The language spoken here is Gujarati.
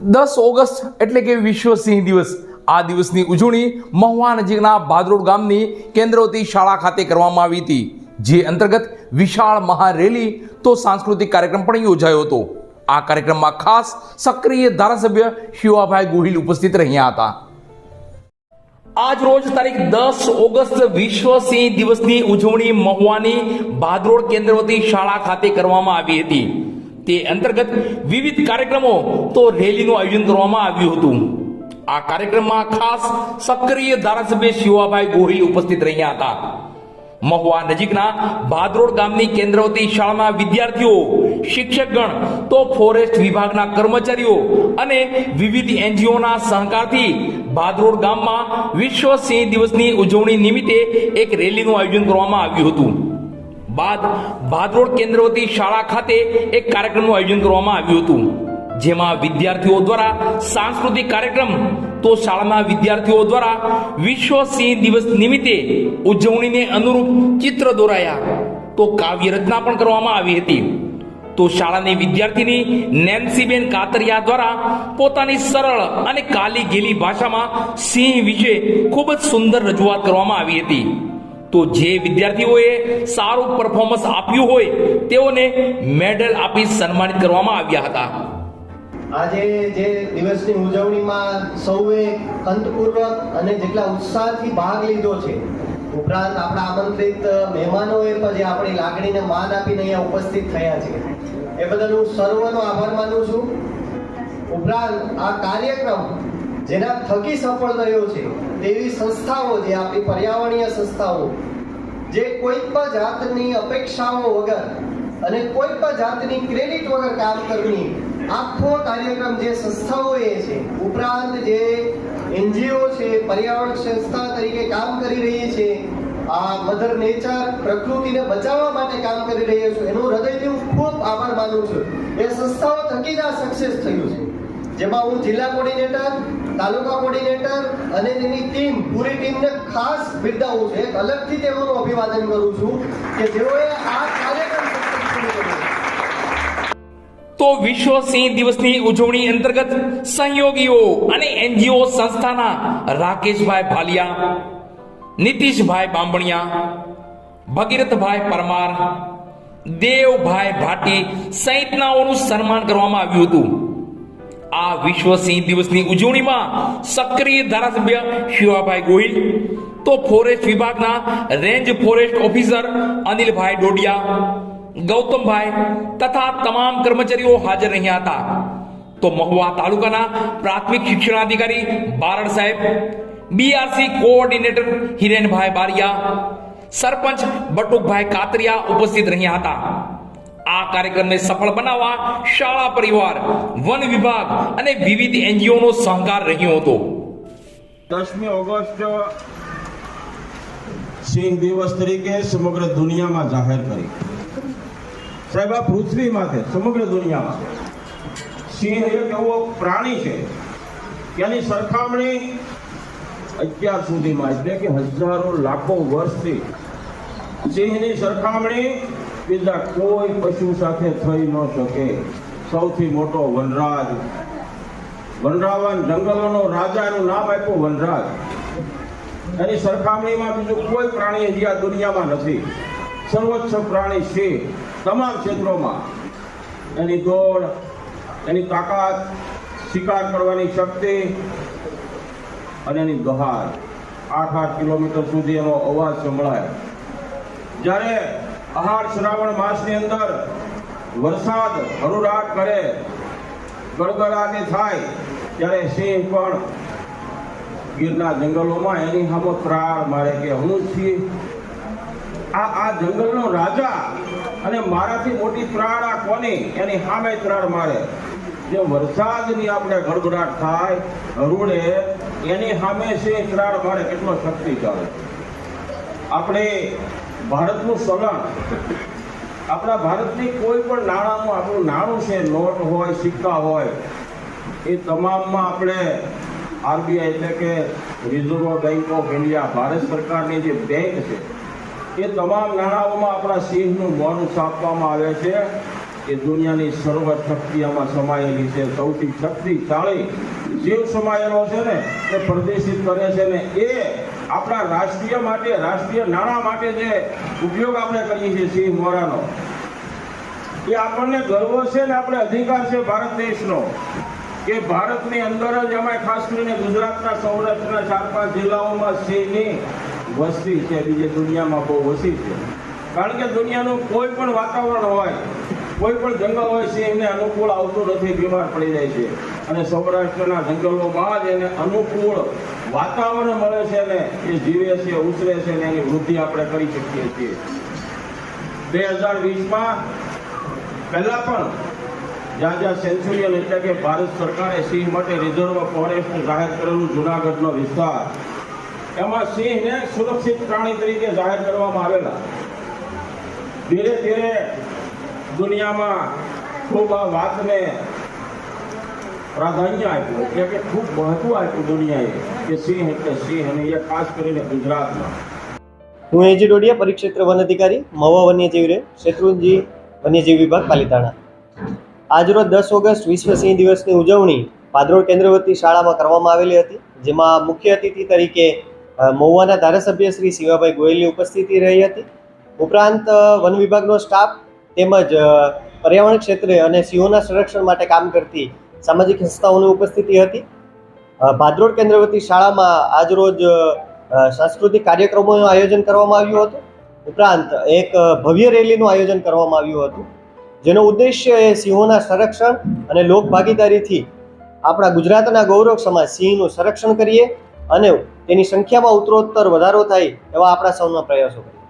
દસ ઓગસ્ટ એટલે કે વિશ્વ સિંહ દિવસ. આ દિવસની ઉજવણી મહુવા નજીકના ભાદરોડ ગામની કેન્દ્રવતી શાળા ખાતે કરવામાં આવી હતી. જે અંતર્ગત વિશાળ મહારેલી તો સાંસ્કૃતિક કાર્યક્રમ પણ યોજાયો હતો. આ કાર્યક્રમમાં ખાસ સક્રિય ધારાસભ્ય શિવાભાઈ ગોહિલ ઉપસ્થિત રહ્યા હતા. આજ રોજ તારીખ દસ ઓગસ્ટ વિશ્વ સિંહ દિવસની ઉજવણી મહુવાની ભાદરોડ કેન્દ્રવતી શાળા ખાતે કરવામાં આવી હતી. તે અંતર્ગત વિવિધ કાર્યક્રમો તો રેલીનું આયોજન કરવામાં આવ્યું હતું. આ કાર્યક્રમમાં ખાસ સક્રિય ધારાસભ્ય શિવાભાઈ ગોહિલ ઉપસ્થિત રહ્યા હતા. મહુવા નજીકના ભાદરોડ ગામની કેન્દ્રવતી શાળાના વિદ્યાર્થીઓ, શિક્ષકગણ તો ફોરેસ્ટ વિભાગના કર્મચારીઓ અને વિવિધ એનજીઓના સહકારથી ભાદરોડ ગામમાં વિશ્વ સિંહ દિવસની ઉજવણી નિમિત્તે એક રેલીનું આયોજન કરવામાં આવ્યું હતું. બાદ ભાદરોડ કેન્દ્રવતી શાળા ખાતે એક કાર્યક્રમનું આયોજન કરવામાં આવ્યું હતું, જેમાં વિદ્યાર્થીઓ દ્વારા સાંસ્કૃતિક કાર્યક્રમ તો શાળાના વિદ્યાર્થીઓ દ્વારા વિશ્વ સિંહ દિવસ નિમિત્તે ઉજવણીને અનુરૂપ ચિત્ર દોરાયા. તો કાવ્ય રચના પણ કરવામાં આવી હતી. તો શાળાની વિદ્યાર્થીની નેન્સીબેન કાતરિયા દ્વારા પોતાની સરળ અને કાલી ગેલી ભાષામાં સિંહ વિશે ખૂબ જ સુંદર રજૂઆત કરવામાં આવી હતી. તો જે વિદ્યાર્થીઓએ સારું પરફોર્મન્સ આપ્યું હોય, તેઓને મેડલ આપી સન્માનિત કરવામાં આવ્યા હતા. આજે જે દિવસની ઉજવણીમાં સૌએ અંતપૂર્વક અને જેટલા ઉત્સાહથી ભાગ લીધો છે, ઉપરાંત આપણા આમંત્રિત મહેમાનોએ પણ જે આપણી લાગણીને માન આપીને અહીંયા ઉપસ્થિત થયા છે. એ બદલ હું સર્વનો આભાર માનું છું. ઉપરાંત આ કાર્યક્રમ જેના થકી સફળ થયો છે, તેવી સંસ્થાઓ જે આપણી પર્યાવરણીય સંસ્થાઓ, જે કોઈ પણ જાતની અપેક્ષાઓ વગર અને કોઈ પણ જાતની ક્રેડિટ વગર કામ કરવી આખો કાર્યક્રમ જે સંસ્થાઓએ છે, ઉપરાંત જે એનજીઓ છે, પર્યાવરણ સંસ્થા તરીકે કામ કરી રહી છે, આ મધર નેચર પ્રકૃતિને બચાવવા માટે કામ કરી રહ્યા છું, એનું હૃદયથી હું ખૂબ આભાર માનું છું. એ સંસ્થાઓ થકી જ આ સક્સેસ થયું છે. જેમાં હું જિલ્લા કોર્ડિનેટર, તાલુકા કોર્ડિનેટર અને તેની ટીમ, પૂરી ટીમને ખાસ બિરદાવું છું. એક અલગથી તેઓનું અભિવાદન કરું છું કે જેઓએ આ કાર્યક્રમ તો વિશ્વ સિંહ દિવસની ઉજવણી અંતર્ગત સહયોગીઓ અને એનજીઓ સંસ્થાના રાકેશભાઈ ભાલિયા, નીતિશભાઈ બાંભણિયા, ભગીરથભાઈ પરમાર, દેવભાઈ ભાટી સહિતનાઓનું સન્માન કરવામાં આવ્યું હતું. આ વિશ્વ સિંહ દિવસની ઉજવણીમાં સક્રિય ધારાસભ્ય શિવાભાઈ ગોહિલ, તો ફોરેસ્ટ વિભાગના range forest officer Anilbhai Dodiya, Gautambhai તથા તમામ કર્મચારીઓ હાજર રહ્યા હતા. તો મહુવા તાલુકાના પ્રાથમિક શિક્ષણાધિકારી બારડ સાહેબ બીઆરસી કોઓર્ડિનેટર હિરેનભાઈ બારિયા, સરપંચ બટુકભાઈ કાતરિયા ઉપસ્થિત રહ્યા હતા. કાર્યક્રમને સફળ બનાવવા શાળા પરિવાર, વન વિભાગ અને વિવિધ એનજીઓનો સહકાર રહ્યો હતો. દસમી ઓગસ્ટ સિંહ દિવસ તરીકે સમગ્ર દુનિયામાં જાહેર કરી. સાહેબ, આ પૃથ્વી માથે સમગ્ર દુનિયામાં. સિંહ એક એવો પ્રાણી છે તેની સરખામણી અત્યાર સુધીમાં એટલે કે હજારો લાખો વર્ષથી સિંહની સરખામણી બીજા કોઈ પશુ સાથે થઈ ન શકે. સૌથી મોટો વનરાજ. વનરાવન જંગલોનો રાજાનું નામ આપ્યું વનરાજ. એની સરખામણીમાં બીજું કોઈ પ્રાણી હજી આ દુનિયામાં નથી. સર્વોચ્ચ પ્રાણી છે તમામ ક્ષેત્રોમાં. એની દોડ, એની તાકાત, શિકાર કરવાની શક્તિ અને એની ગહાર. આઠ આઠ કિલોમીટર સુધી એનો અવાજ સંભળાય. જ્યારે આહાર શ્રાવણ માસની અંદર વરસાદ હરુરાટ કરે, ગડગડાટી થાય, ત્યારે સિંહ પણ ગીરના જંગલોમાં એની સામે ત્રાળ મારે કે હું સિંહ આ આ જંગલનો રાજા અને મારાથી મોટી ત્રાળ આ કોની? એની સામે ત્રાળ મારે. જે વરસાદની આપણે ગડગડાટ થાય હરુડે એની સામે સિંહ ત્રાળ મારે. કેટલો શક્તિ ચાલે આપણે ભારતનું ચલણ આપણા ભારતની કોઈ પણ નાણાંનું આપણું નાણું છે, નોટ હોય, સિક્કા હોય, એ તમામમાં આપણે આરબીઆઈ એટલે કે reserve bank of India, Bharat સરકારની જે બેંક છે, એ તમામ નાણાંઓમાં આપણા સિંહનું મોન છાપવામાં આવે છે. એ દુનિયાની સર્વ શક્તિ આમાં સમાયેલી છે. સૌથી શક્તિશાળી જીવ સમાયેલો છે ને, એ પ્રદર્શિત કરે છે ને, એ આપણા રાષ્ટ્રીય માટે, રાષ્ટ્રીય નાણાં માટે જે ઉપયોગ આપણે કરીએ છીએ સિંહ મોરાનો, એ આપણને ગર્વ છે ને, આપણે અધિકાર છે ભારત દેશનો, કે ભારતની અંદર જ અમે ખાસ કરીને ગુજરાતના સૌરાષ્ટ્રના ચાર પાંચ જિલ્લાઓમાં સિંહની વસ્તી છે. બીજે દુનિયામાં બહુ વસી છે. કારણ કે દુનિયાનું કોઈ પણ વાતાવરણ હોય કોઈ પણ જંગલ હોય સિંહને અનુકૂળ આવતું નથી, બીમાર પડી જાય છે. અને સૌરાષ્ટ્રના જંગલોમાં જ એને અનુકૂળ વાતાવરણ મળે છે ને, એ જીવે છે, ઉછરે છે ને, એની વૃદ્ધિ આપણે કરી શકીએ છીએ. બે હજાર વીસમાં પહેલા પણ જ્યાં જ્યાં સેન્ચુરિયન એટલે કે ભારત સરકારે સિંહ માટે રિઝર્વ ફોરેસ્ટ જાહેર કરેલું જુનાગઢનો વિસ્તાર. એમાં સિંહને સુરક્ષિત પ્રાણી તરીકે જાહેર કરવામાં આવેલા. ધીરે ધીરે દુનિયામાં ખૂબ આ વાતને પ્રાધાન્ય આપ્યું. એટલે કે ખૂબ મહત્વ આપ્યું દુનિયાએ કે સિંહ એટલે સિંહ અને એ ખાસ કરીને ગુજરાતમાં. હું એજી ડોડિયા, પરિક્ષેત્ર વન અધિકારી, મહુવા વન્યજીવ રે, શેત્રુંજી વન્યજીવ વિભાગ, પાલિતાણા. આજરોજ દસ ઓગસ્ટ વિશ્વ સિંહ દિવસની ઉજવણી પાદરોળ કેન્દ્રવર્તી શાળામાં કરવામાં આવેલી હતી, જેમાં મુખ્ય અતિથિ તરીકે મહુવાના ધારાસભ્ય શ્રી શિવાભાઈ ગોયલની ઉપસ્થિતિ રહી હતી. ઉપરાંત વન વિભાગનો સ્ટાફ તેમજ પર્યાવરણ ક્ષેત્રે અને સિંહોના સંરક્ષણ માટે કામ કરતી સામાજિક સંસ્થાઓની ઉપસ્થિતિ હતી. ભાદરોડ કેન્દ્રવર્તી શાળામાં આજરોજ સાંસ્કૃતિક કાર્યક્રમોનું આયોજન કરવામાં આવ્યું હતું. ઉપરાંત, એક ભવ્ય રેલીનું આયોજન કરવામાં આવ્યું હતું. જેનો ઉદ્દેશ્ય એ સિંહોના સંરક્ષણ અને લોક ભાગીદારીથી આપણા ગુજરાતના ગૌરવ સમાજ સિંહનું સંરક્ષણ કરીએ અને તેની સંખ્યામાં ઉત્તરોત્તર વધારો થાય એવા આપણા સૌના પ્રયાસો કરીએ.